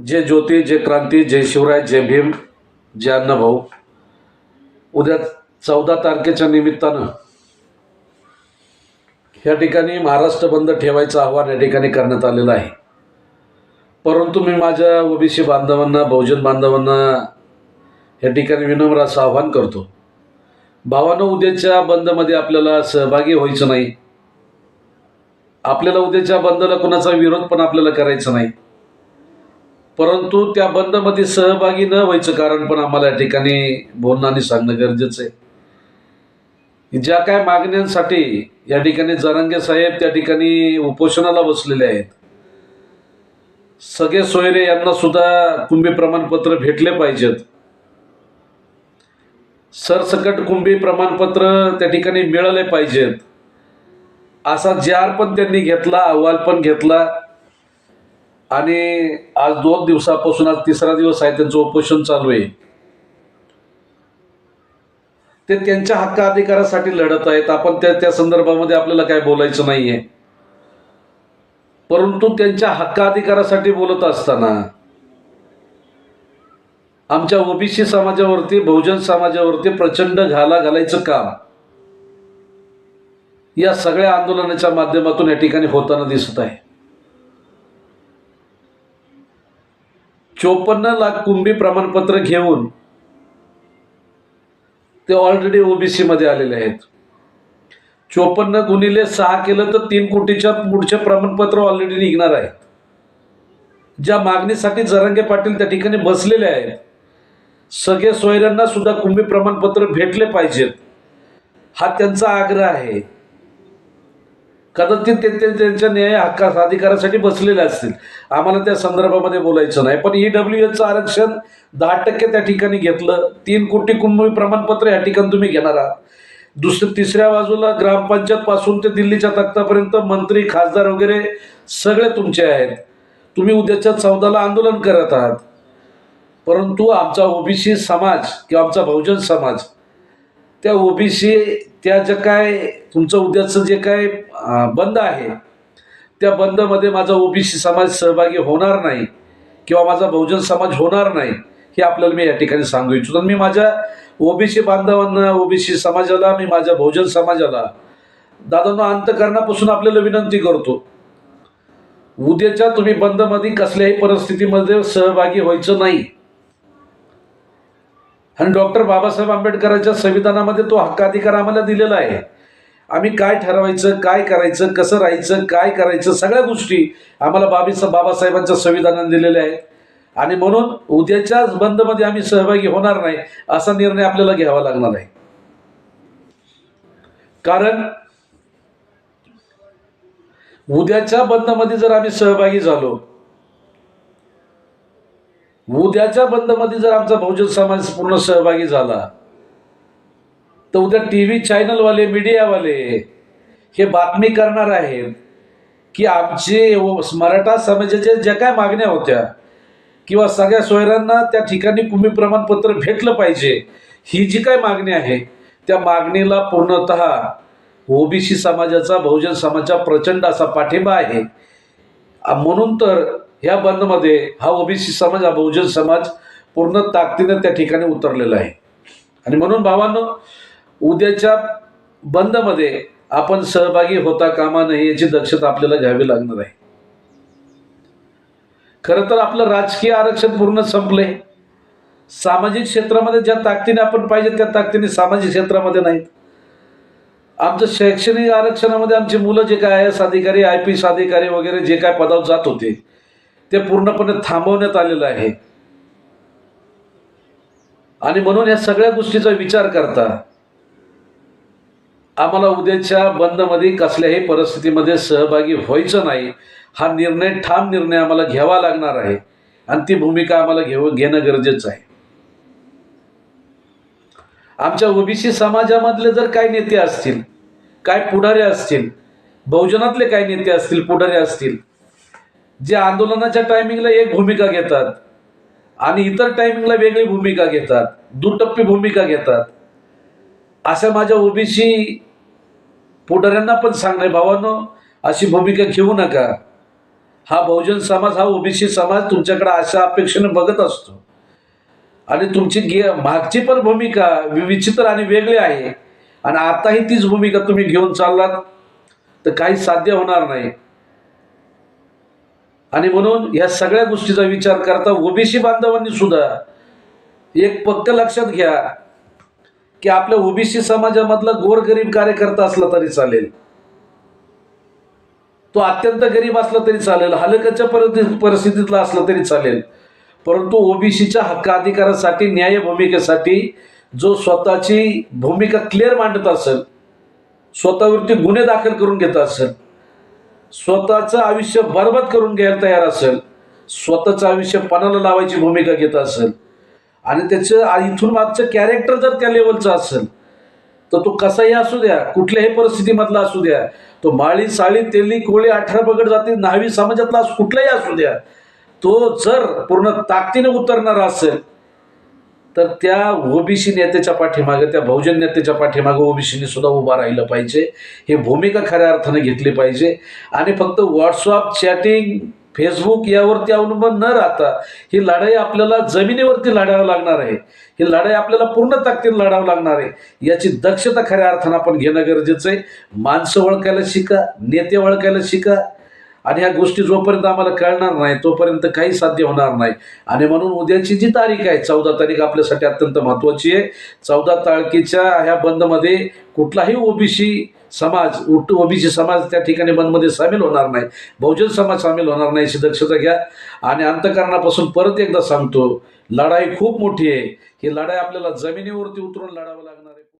जय ज्योती जय क्रांती जय शिवराय जय भीम जय अण्णाभाऊ उद्या चौदा तारखेच्या निमित्तानं या ठिकाणी महाराष्ट्र बंद ठेवायचं आव्हान या ठिकाणी करण्यात आलेलं आहे. परंतु मी माझ्या ओबीसी बांधवांना बहुजन बांधवांना या ठिकाणी विनम्र असं आव्हान करतो. भावानं उद्याच्या बंदमध्ये आपल्याला सहभागी व्हायचं नाही. आपल्याला उद्याच्या बंदला कोणाचा विरोध पण आपल्याला करायचा नाही. परंतु त्या बंदमध्ये सहभागी न व्हायचं कारण पण आम्हाला या ठिकाणी बोलणं आणि सांगणं गरजेचं आहे. ज्या काय मागण्यांसाठी या ठिकाणी जरांगे साहेब त्या ठिकाणी उपोषणाला बसलेले आहेत सगळे सोयरे यांना सुद्धा कुंभी प्रमाणपत्र भेटले पाहिजेत. सरसकट कुंभी प्रमाणपत्र त्या ठिकाणी मिळाले पाहिजेत. असा जार पण त्यांनी घेतला अहवाल पण घेतला आणि आज दोन दिवसापासून आज तिसरा दिवस आहे त्यांचं उपोषण चालू आहे. ते त्यांच्या हक्क अधिकारासाठी लढत आहेत. आपण त्या त्या संदर्भामध्ये आपल्याला काय बोलायचं नाहीये. परंतु त्यांच्या हक्क अधिकारासाठी बोलत असताना आमच्या ओबीसी समाजावरती बहुजन समाजावरती प्रचंड घाला घालायचं काम या सगळ्या आंदोलनाच्या माध्यमातून या ठिकाणी होताना दिसत आहे. चोपन्न लाख कुंभी प्रमाणपत्र घेऊन ते ऑलरेडी ओबीसी मध्ये आलेले आहेत. चोपन्न गुणिले सहा केलं तर तीन कोटीच्या पुढचे प्रमाणपत्र ऑलरेडी निघणार आहेत. ज्या मागणीसाठी जरंगे पाटील त्या ठिकाणी बसलेले आहेत सगळे सोयऱ्यांना सुद्धा कुंभी प्रमाणपत्र भेटले पाहिजेत. हा त्यांचा आग्रह आहे. कदाचित ते त्यांच्या न्याय हक्का अधिकारासाठी बसलेले असतील. आम्हाला त्या संदर्भामध्ये बोलायचं नाही. पण ई डब्ल्यू एचं आरक्षण दहा टक्के त्या ठिकाणी घेतलं. तीन कोटी कुंभवी प्रमाणपत्र या ठिकाणी तुम्ही घेणार आहात. दुसऱ्या तिसऱ्या बाजूला ग्रामपंचायत पासून ते दिल्लीच्या तख्तापर्यंत मंत्री खासदार वगैरे सगळे तुमचे आहेत. तुम्ही उद्याच्या चौदाला आंदोलन करत आहात. परंतु आमचा ओबीसी समाज किंवा आमचा बहुजन समाज त्या ओबीसी त्या जे काय तुमचं उद्याचं जे काय बंद आहे. त्या बंदमध्ये माझा ओबीसी समाज सहभागी होणार नाही किंवा माझा बहुजन समाज होणार नाही हे आपल्याला मी या ठिकाणी सांगू इच्छितो. मी माझ्या ओबीसी बांधवांना ओबीसी समाजाला मी माझ्या बहुजन समाजाला दादांना अंतकरणापासून आपल्याला विनंती करतो. उद्याच्या तुम्ही बंदमध्ये कसल्याही परिस्थितीमध्ये सहभागी व्हायचं नाही. आणि डॉक्टर बाबासाहेब आंबेडकरांच्या संविधानामध्ये तो हक्काधिकार आम्हाला दिलेला आहे. आम्ही काय ठरवायचं काय करायचं कसं राहायचं काय करायचं सगळ्या गोष्टी आम्हाला बाबी बाबासाहेबांच्या संविधानाने दिलेल्या आहेत. आणि म्हणून उद्याच्याच बंदमध्ये आम्ही सहभागी होणार नाही असा निर्णय आपल्याला घ्यावा लागणार आहे. कारण उद्याच्या बंदमध्ये जर आम्ही सहभागी झालो उद्याच्या बंदमध्ये जर आमचा बहुजन समाज पूर्ण सहभागी झाला तर उद्या टी व्ही चॅनलवाले मीडियावाले हे बातमी करणार आहेत की आमचे हो मराठा समाजाच्या ज्या काय मागण्या होत्या किंवा सगळ्या सोयऱ्यांना त्या ठिकाणी कुंभी प्रमाणपत्र भेटलं पाहिजे ही जी काय मागणी आहे त्या मागणीला पूर्णतः ओबीसी समाजाचा बहुजन समाजाचा प्रचंड असा पाठिंबा आहे. म्हणून तर ह्या बंदमध्ये हा ओबीसी समाज हा बहुजन समाज पूर्ण ताकदीनं त्या ठिकाणी उतरलेला आहे. आणि म्हणून भावांनो उद्याच्या बंदमध्ये आपण सहभागी होता कामा नये याची दक्षता आपल्याला घ्यावी लागणार आहे. खरं तर आपलं राजकीय आरक्षण पूर्ण संपले सामाजिक क्षेत्रामध्ये ज्या ताकदीने आपण पाहिजेत त्या ताकदीने सामाजिक क्षेत्रामध्ये नाहीत. आमचं शैक्षणिक आरक्षणामध्ये आमची मुलं जे काय आय एस अधिकारी आय पी एस अधिकारी वगैरे जे काय पदावर जात होते ते पूर्णपणे थांबवण्यात आलेलं आहे. आणि म्हणून या सगळ्या गोष्टीचा विचार करता आम्हाला उद्याच्या बंदमध्ये कसल्याही परिस्थितीमध्ये सहभागी व्हायचं नाही. हा निर्णय ठाम निर्णय आम्हाला घ्यावा लागणार आहे. आणि ती भूमिका आम्हाला घेऊ घेणं गरजेचं आहे. आमच्या ओबीसी समाजामधले जर काय नेते असतील काय पुढारे असतील बहुजनातले काय नेते असतील पुढारे असतील जे आंदोलनाच्या टायमिंगला एक भूमिका घेतात आणि इतर टायमिंगला वेगळी भूमिका घेतात दुटप्पी भूमिका घेतात अशा माझ्या ओबीसी पुढाऱ्यांना पण सांगणे भावांनो अशी भूमिका घेऊ नका. हा बहुजन समाज हा ओबीसी समाज तुमच्याकडे अशा अपेक्षेने बघत असतो. आणि तुमची गे मागची पण भूमिका विचित्र आणि वेगळी आहे. आणि आताही तीच भूमिका तुम्ही घेऊन चाललात तर काही साध्य होणार नाही. आणि म्हणून या सगळ्या गोष्टीचा विचार करता ओबीसी बांधवांनी सुद्धा एक पक्क लक्षात घ्या. की आपल्या ओबीसी समाजामधला गोरगरीब कार्यकर्ता असला तरी चालेल. तो अत्यंत गरीब असला तरी चालेल हलकच्या परिस्थितीतला असला तरी चालेल. परंतु ओबीसीच्या हक्क अधिकारासाठी न्याय भूमिकेसाठी जो स्वतःची भूमिका क्लिअर मांडत असेल स्वतःवरती गुन्हे दाखल करून घेत असेल स्वतःचं आयुष्य बरबाद करून घ्यायला तयार असेल स्वतःचं आयुष्य पणाला लावायची भूमिका घेत असेल आणि त्याचं इथून मागचं कॅरेक्टर जर त्या लेवलचं असेल तर तो कसाही असू द्या कुठल्याही परिस्थितीमधला असू द्या तो माळी साळी तेली कोळी अठरा पगड जाती न्हावी समाजातला कुठलाही असू द्या तो जर पूर्ण ताकदीने उतरणारा असेल तर त्या ओबीसी नेत्याच्या पाठीमागे त्या बहुजन नेत्याच्या पाठीमागे ओबीसीने सुद्धा उभा राहिलं पाहिजे. हे भूमिका खऱ्या अर्थाने घेतली पाहिजे. आणि फक्त व्हॉट्सअप चॅटिंग फेसबुक यावरती अवलंबून न राहता ही लढाई आपल्याला जमिनीवरती लढावं लागणार आहे. ही लढाई आपल्याला पूर्ण ताकदीने लढावं लागणार आहे. याची दक्षता खऱ्या अर्थानं आपण घेणं गरजेचं आहे. माणसं ओळखायला शिका नेते ओळखायला शिका. आणि ह्या गोष्टी जोपर्यंत आम्हाला कळणार नाही तोपर्यंत काही साध्य होणार नाही. आणि म्हणून उद्याची जी तारीख आहे चौदा तारीख आपल्यासाठी अत्यंत महत्त्वाची आहे. चौदा तारखेच्या ह्या बंदमध्ये कुठलाही ओबीसी समाज उट ओबीसी समाज त्या ठिकाणी बंदमध्ये सामील होणार नाही. बहुजन समाज सामील होणार नाही याची दक्षता घ्या. आणि अंतकरणापासून परत एकदा सांगतो लढाई खूप मोठी आहे. ही लढाई आपल्याला जमिनीवरती उतरून लढावं लागणार आहे.